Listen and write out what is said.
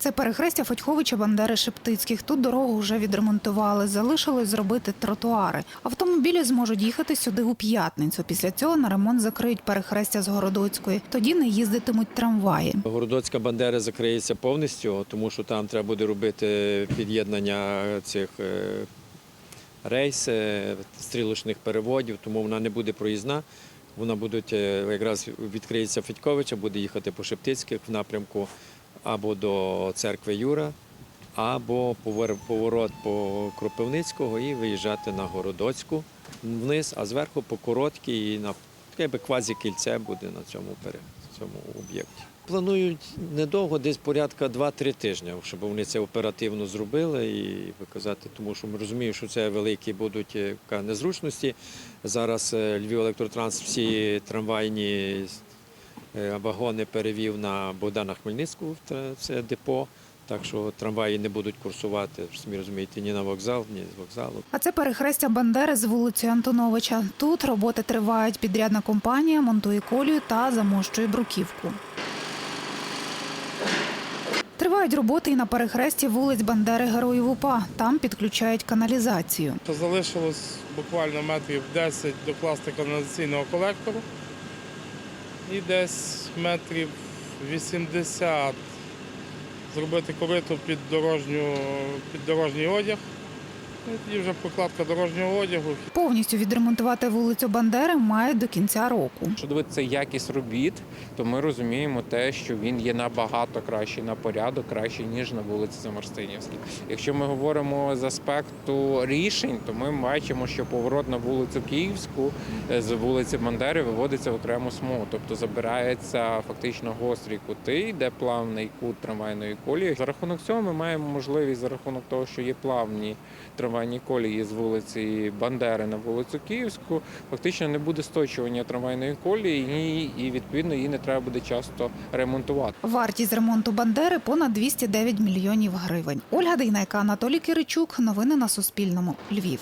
Це перехрестя Федьковича Бандери Шептицьких. Тут дорогу вже відремонтували. Залишилось зробити тротуари. Автомобілі зможуть їхати сюди у п'ятницю. Після цього на ремонт закриють перехрестя з Городоцької. Тоді не їздитимуть трамваї. Городоцька Бандера закриється повністю, тому що там треба буде робити під'єднання цих е, рейс, е, стрілочних переводів, тому вона не буде проїзна. Вона буде е, якраз відкриється Федьковича, буде їхати по Шептицьких в напрямку або до церкви Юра, або поворот по Кропивницького і виїжджати на Городоцьку вниз, а зверху по короткій і на таке квазі-кільце буде на цьому, пере- цьому об'єкті. Планують недовго, десь порядка 2-3 тижні, щоб вони це оперативно зробили і показати, тому що ми розуміємо, що це великі будуть е, незручності. Зараз е, Львів електротранс всі трамвайні вагони перевів на Богдана Хмельницького, це депо. Так що трамваї не будуть курсувати, самі розумієте, ні на вокзал, ні з вокзалу. А це перехрестя Бандери з вулицею Антоновича. Тут роботи тривають. Підрядна компанія монтує колію та замощує бруківку. Тривають роботи і на перехресті вулиць Бандери Героїв УПА. Там підключають каналізацію. Залишилось буквально метрів 10 докласти каналізаційного колектору і десь метрів 80 зробити корито під, дорожню, під дорожній одяг. І тоді вже прокладка дорожнього одягу. Повністю відремонтувати вулицю Бандери мають до кінця року. Якщо дивитися якість робіт, то ми розуміємо те, що він є набагато кращий на порядок, кращий ніж на вулиці Замарстинівській. Якщо ми говоримо з аспекту рішень, то ми бачимо, що поворот на вулицю Київську е, з вулиці Бандери виводиться в окрему смугу, тобто забирається фактично гострі кути, йде плавний кут трамвайної колії. За рахунок цього ми маємо можливість за рахунок того, що є плавні трамвайні колії з вулиці Бандери на вулицю Київську, фактично не буде сточування трамвайної колії, і відповідно її не треба буде часто ремонтувати. Вартість ремонту Бандери понад 209 мільйонів гривень. Ольга Дейнайка, Анатолій Киричук. Новини на Суспільному. Львів.